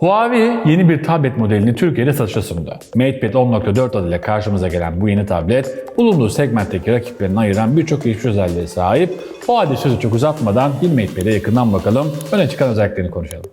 Huawei yeni bir tablet modelini Türkiye'de satışa sundu. MatePad 10.4 adıyla karşımıza gelen bu yeni tablet, bulunduğu segmentteki rakiplerinden ayıran birçok gelişmiş özelliğe sahip. O halde sözü çok uzatmadan bir MatePad'e yakından bakalım, öne çıkan özelliklerini konuşalım.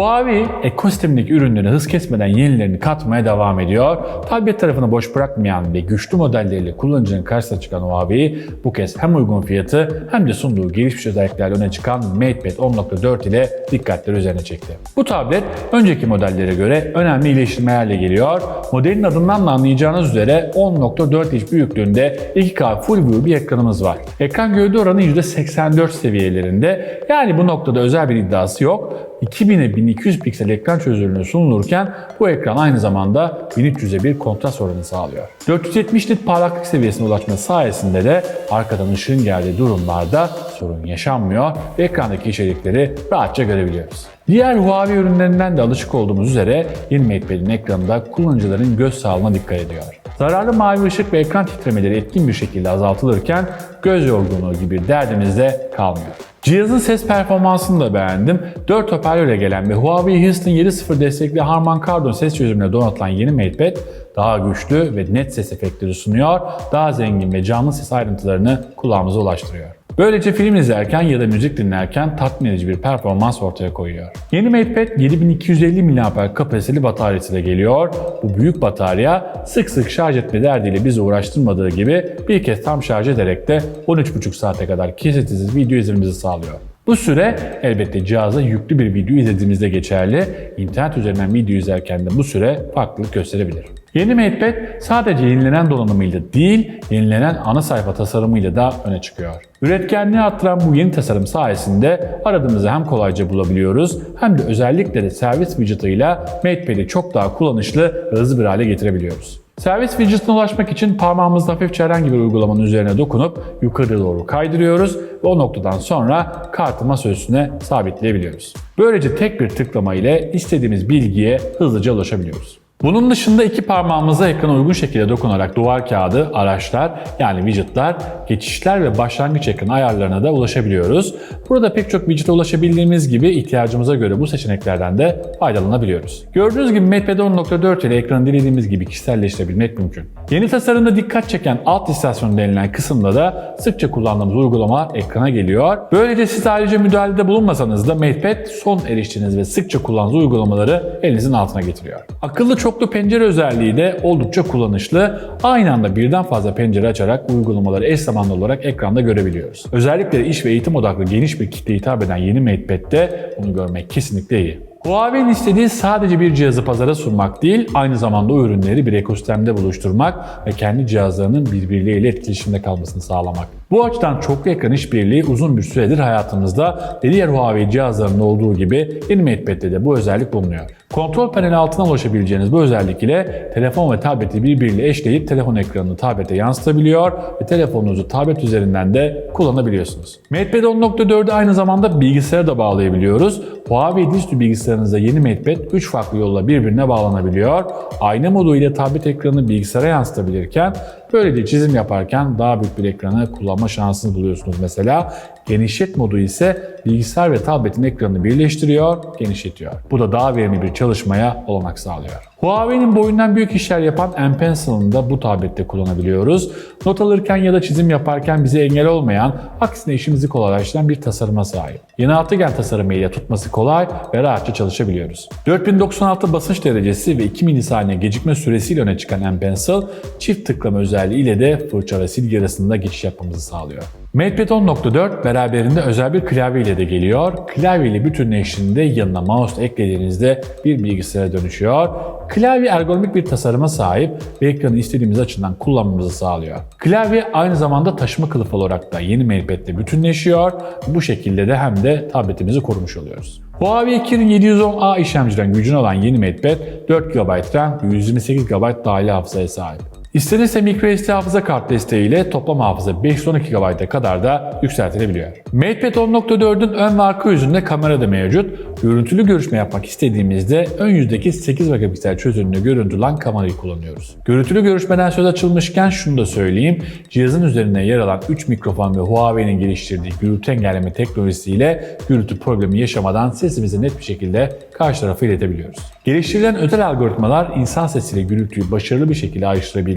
Huawei ekosistemindeki ürünleri hız kesmeden yenilerini katmaya devam ediyor. Tablet tarafını boş bırakmayan ve güçlü modelleriyle kullanıcının karşısına çıkan Huawei bu kez hem uygun fiyatı hem de sunduğu gelişmiş özelliklerle öne çıkan MatePad 10.4 ile dikkatleri üzerine çekti. Bu tablet önceki modellere göre önemli iyileştirmelerle geliyor. Modelin adından da anlayacağınız üzere 10.4 inç büyüklüğünde 2K Full View bir ekranımız var. Ekran gövde oranı %84 seviyelerinde yani bu noktada özel bir iddiası yok. 2000'e 1200 piksel ekran çözünürlüğü sunulurken bu ekran aynı zamanda 1300'e bir kontrast oranı sağlıyor. 470 nit parlaklık seviyesine ulaşması sayesinde de arkadan ışığın geldiği durumlarda sorun yaşanmıyor ve ekrandaki içerikleri rahatça görebiliyoruz. Diğer Huawei ürünlerinden de alışık olduğumuz üzere yeni MatePad'in ekranında kullanıcıların göz sağlığına dikkat ediyor. Zararlı mavi ışık ve ekran titremeleri etkin bir şekilde azaltılırken göz yorgunluğu gibi derdimiz de kalmıyor. Cihazın ses performansını da beğendim. 4 hoparlörle gelen ve Huawei Houston 7.0 destekli Harman Kardon ses çözümüne donatılan yeni MatePad daha güçlü ve net ses efektleri sunuyor, daha zengin ve canlı ses ayrıntılarını kulağımıza ulaştırıyor. Böylece film izlerken ya da müzik dinlerken tatmin edici bir performans ortaya koyuyor. Yeni MatePad 7250 mAh kapasiteli bataryasıyla geliyor. Bu büyük batarya sık sık şarj etme derdiyle bizi uğraştırmadığı gibi bir kez tam şarj ederek de 13,5 saate kadar kesintisiz video izlememizi sağlıyor. Bu süre elbette cihaza yüklü bir video izlediğimizde geçerli. İnternet üzerinden video izlerken de bu süre farklılık gösterebilir. Yeni MatePad sadece yenilenen donanımıyla değil, yenilenen ana sayfa tasarımıyla da öne çıkıyor. Üretkenliği arttıran bu yeni tasarım sayesinde aradığımızı hem kolayca bulabiliyoruz hem de özellikle de servis widget'ıyla MatePad'i çok daha kullanışlı ve hızlı bir hale getirebiliyoruz. Servis widget'ına ulaşmak için parmağımızla hafifçe herhangi bir uygulamanın üzerine dokunup yukarı doğru kaydırıyoruz ve o noktadan sonra kartı masa üstüne sabitleyebiliyoruz. Böylece tek bir tıklama ile istediğimiz bilgiye hızlıca ulaşabiliyoruz. Bunun dışında iki parmağımızla ekrana uygun şekilde dokunarak duvar kağıdı, araçlar yani widgetler, geçişler ve başlangıç ekranı ayarlarına da ulaşabiliyoruz. Burada pek çok widget'e ulaşabildiğimiz gibi ihtiyacımıza göre bu seçeneklerden de faydalanabiliyoruz. Gördüğünüz gibi MatePad 10.4 ile ekranı dilediğimiz gibi kişiselleştirebilmek mümkün. Yeni tasarımda dikkat çeken alt istasyonu denilen kısımda da sıkça kullandığımız uygulama ekrana geliyor. Böylece siz ayrıca müdahalede bulunmasanız da MatePad son eriştiğiniz ve sıkça kullandığınız uygulamaları elinizin altına getiriyor. Akıllı çoklu pencere özelliği de oldukça kullanışlı. Aynı anda birden fazla pencere açarak uygulamaları eş zamanlı olarak ekranda görebiliyoruz. Özellikle iş ve eğitim odaklı geniş bir kitle hitap eden yeni MatePad'de bunu görmek kesinlikle iyi. Huawei'nin istediği sadece bir cihazı pazara sunmak değil, aynı zamanda o ürünleri bir ekosistemde buluşturmak ve kendi cihazlarının birbirleriyle etkileşimde kalmasını sağlamak. Bu açıdan çoklu ekran işbirliği uzun bir süredir hayatımızda ve diğer Huawei cihazlarında olduğu gibi yeni MatePad'de de bu özellik bulunuyor. Kontrol paneli altına ulaşabileceğiniz bu özellik ile telefon ve tableti birbiriyle eşleyip telefon ekranını tablete yansıtabiliyor ve telefonunuzu tablet üzerinden de kullanabiliyorsunuz. MatePad 10.4'ü aynı zamanda bilgisayara da bağlayabiliyoruz. Huawei dizüstü bilgisayarınızda yeni MatePad 3 farklı yolla birbirine bağlanabiliyor. Ayna modu ile tablet ekranını bilgisayara yansıtabilirken böylece çizim yaparken daha büyük bir ekranı kullanma şansını buluyorsunuz mesela. Genişlet modu ise bilgisayar ve tabletin ekranını birleştiriyor, genişletiyor. Bu da daha verimli bir çalışmaya olanak sağlıyor. Huawei'nin boyundan büyük işler yapan M Pencil'ını da bu tablette kullanabiliyoruz. Not alırken ya da çizim yaparken bize engel olmayan, aksine işimizi kolaylaştıran bir tasarıma sahip. Yeni altıgen tasarımıyla tutması kolay ve rahatça çalışabiliyoruz. 4096 basınç derecesi ve 2 milisaniye gecikme süresiyle öne çıkan M Pencil, çift tıklama özelliği ile de fırça ve silgi arasında geçiş yapmamızı sağlıyor. MatePad 10.4 beraberinde özel bir klavye ile de geliyor. Klavye ile bütünleştiğinde yanına mouse eklediğinizde bir bilgisayara dönüşüyor. Klavye ergonomik bir tasarıma sahip ve ekranı istediğimiz açıdan kullanmamızı sağlıyor. Klavye aynı zamanda taşıma kılıfı olarak da yeni MatePad ile bütünleşiyor. Bu şekilde de hem de tabletimizi korumuş oluyoruz. Huawei Kirin 710A işlemciden gücünü alan yeni MatePad 4 GB RAM ve 128 GB dahili hafızaya sahip. İstenirse microSD hafıza kart desteğiyle toplam hafıza 512 GB'a kadar da yükseltilebiliyor. MatePad 10.4'ün ön ve arka yüzünde kamera da mevcut. Görüntülü görüşme yapmak istediğimizde ön yüzdeki 8 megapiksel çözünürlüğü görüntülü olan kamerayı kullanıyoruz. Görüntülü görüşmeden söz açılmışken şunu da söyleyeyim. Cihazın üzerinde yer alan 3 mikrofon ve Huawei'nin geliştirdiği gürültü engelleme teknolojisiyle gürültü problemi yaşamadan sesimizi net bir şekilde karşı tarafa iletebiliyoruz. Geliştirilen özel algoritmalar insan sesiyle gürültüyü başarılı bir şekilde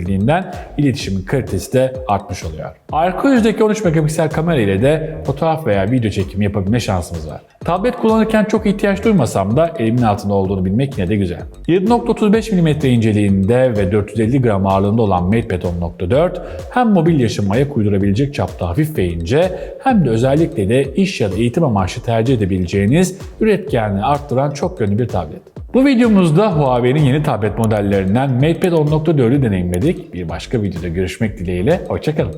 ayrıştırabildiğinden iletişimin kalitesi de artmış oluyor. Arka yüzdeki 13 megapiksel kamera ile de fotoğraf veya video çekimi yapabilme şansımız var. Tablet kullanırken çok ihtiyaç duymasam da elimin altında olduğunu bilmek yine de güzel. 7.35 mm inceliğinde ve 450 gram ağırlığında olan MatePad 10.4 hem mobil yaşamaya uydurabilecek çapta hafif ve ince hem de özellikle de iş ya da eğitim amaçlı tercih edebileceğiniz üretkenliği arttıran çok yönlü bir tablet. Bu videomuzda Huawei'nin yeni tablet modellerinden MatePad 10.4'ü deneyimledik. Bir başka videoda görüşmek dileğiyle, hoşçakalın.